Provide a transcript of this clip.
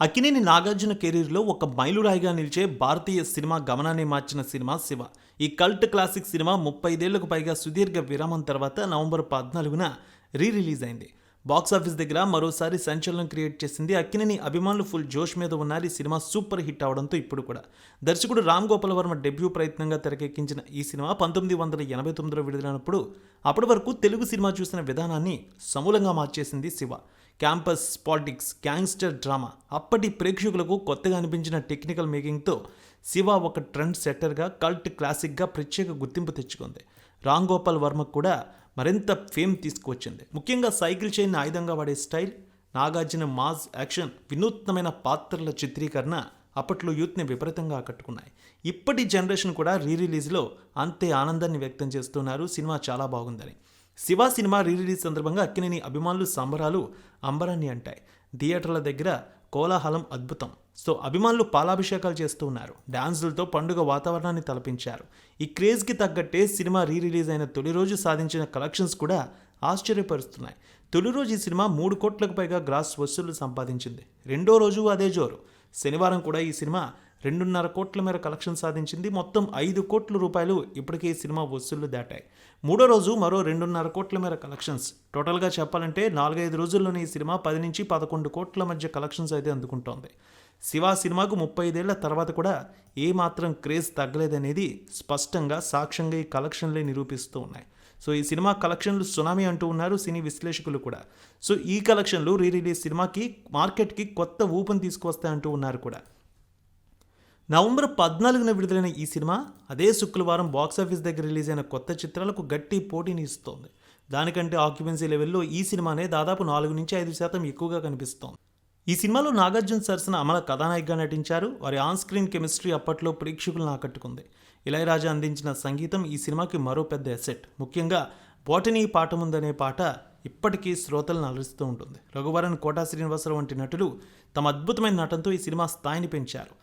అక్కినేని నాగార్జున కెరీర్లో ఒక మైలురాయిగా నిలిచే భారతీయ సినిమా గమనాన్ని మార్చిన సినిమా శివ. ఈ కల్ట్ క్లాసిక్ సినిమా ముప్పైదేళ్ళకు పైగా సుదీర్ఘ విరామం తర్వాత నవంబర్ పద్నాలుగున రీ రిలీజ్ అయింది బాక్సాఫీస్ దగ్గర మరోసారి సంచలనం క్రియేట్ చేసింది అక్కినేని. అభిమానులు ఫుల్ జోష్ మీద ఉన్నారు. ఈ సినిమా సూపర్ హిట్ అవడంతో ఇప్పుడు కూడా. దర్శకుడు రామ్ గోపాల్ వర్మ డెబ్యూ ప్రయత్నంగా తెరకెక్కించిన ఈ సినిమా పంతొమ్మిది వందల ఎనభై తొమ్మిదిలో విడుదలైనప్పుడు అప్పటి వరకు తెలుగు సినిమా చూసిన విధానాన్ని సమూలంగా మార్చేసింది Shiva. Campus politics gangster drama. అప్పటి ప్రేక్షకులకు కొత్తగా అనిపించిన టెక్నికల్ మేకింగ్తో శివ ఒక ట్రెండ్ సెట్టర్గా కల్ట్ క్లాసిక్గా ప్రత్యేక గుర్తింపు తెచ్చుకుంది. రామ్ గోపాల్ వర్మకు కూడా మరింత ఫేమ్ తీసుకువచ్చింది. ముఖ్యంగా సైకిల్ చైన్ ఆయుధంగా వాడే స్టైల్ నాగార్జున మాస్ యాక్షన్ వినూత్నమైన పాత్రల చిత్రీకరణ అప్పట్లో యూత్ని విపరీతంగా ఆకట్టుకున్నాయి. ఇప్పటి జనరేషన్ కూడా రీ రిలీజ్లో అంతే ఆనందాన్ని వ్యక్తం చేస్తున్నారు. సినిమా చాలా బాగుందని. శివ సినిమా రీ రిలీజ్ సందర్భంగా అక్కినేని అభిమానులు సంబరాలు అంబరాన్ని అంటాయి. థియేటర్ల దగ్గర కోలాహలం అద్భుతం. సో అభిమానులు పాలాభిషేకాలు చేస్తూ ఉన్నారు. డాన్సులతో పండుగ వాతావరణాన్ని తలపించారు. ఈ క్రేజ్కి తగ్గట్టే సినిమా రీ రిలీజ్ అయిన తొలి రోజు సాధించిన కలెక్షన్స్ కూడా ఆశ్చర్యపరుస్తున్నాయి. తొలి రోజు ఈ సినిమా మూడు కోట్లకు పైగా గ్రాస్ వసూళ్ళు సంపాదించింది. రెండో రోజు అదే జోరు. శనివారం కూడా ఈ సినిమా రెండున్నర కోట్ల మేర కలెక్షన్ సాధించింది. మొత్తం ఐదు కోట్ల రూపాయలు ఇప్పటికే ఈ సినిమా వసూళ్ళు దాటాయి. మూడో రోజు మరో రెండున్నర కోట్ల మేర కలెక్షన్స్. టోటల్గా చెప్పాలంటే నాలుగైదు రోజుల్లోనే ఈ సినిమా పది నుంచి పదకొండు కోట్ల మధ్య కలెక్షన్స్ అయితే అందుకుంటోంది. శివ సినిమాకు ముప్పై ఐదేళ్ళ తర్వాత కూడా ఏమాత్రం క్రేజ్ తగ్గలేదనేది స్పష్టంగా సాక్ష్యంగా ఈ కలెక్షన్లే నిరూపిస్తూ ఉన్నాయి. సో ఈ సినిమా కలెక్షన్లు సునామీ అంటూ ఉన్నారు సినీ విశ్లేషకులు కూడా. సో ఈ కలెక్షన్లు రీ రిలీజ్ సినిమాకి మార్కెట్కి కొత్త ఊపును తీసుకువస్తాయంటూ ఉన్నారు కూడా. నవంబర్ పద్నాలుగున విడుదలైన ఈ సినిమా అదే శుక్రవారం బాక్సాఫీస్ దగ్గర రిలీజ్ అయిన కొత్త చిత్రాలకు గట్టి పోటీని ఇస్తోంది. దానికంటే ఆక్యుపెన్సీ లెవెల్లో ఈ సినిమానే దాదాపు నాలుగు నుంచి ఐదు శాతం ఎక్కువగా కనిపిస్తోంది. ఈ సినిమాలో నాగార్జున సరసన అమల కథానాయికగా నటించారు. వారి ఆన్ స్క్రీన్ కెమిస్ట్రీ అప్పట్లో ప్రేక్షకులను ఆకట్టుకుంది. ఇళయరాజా అందించిన సంగీతం ఈ సినిమాకి మరో పెద్ద ఎసెట్ ముఖ్యంగా బోటనీ పాఠముందనే పాట ఇప్పటికీ శ్రోతలను అలరిస్తూ ఉంటుంది. రఘువరన్ కోటా శ్రీనివాసరావు వంటి నటులు తమ అద్భుతమైన నటనతో ఈ సినిమా స్థాయిని పెంచారు.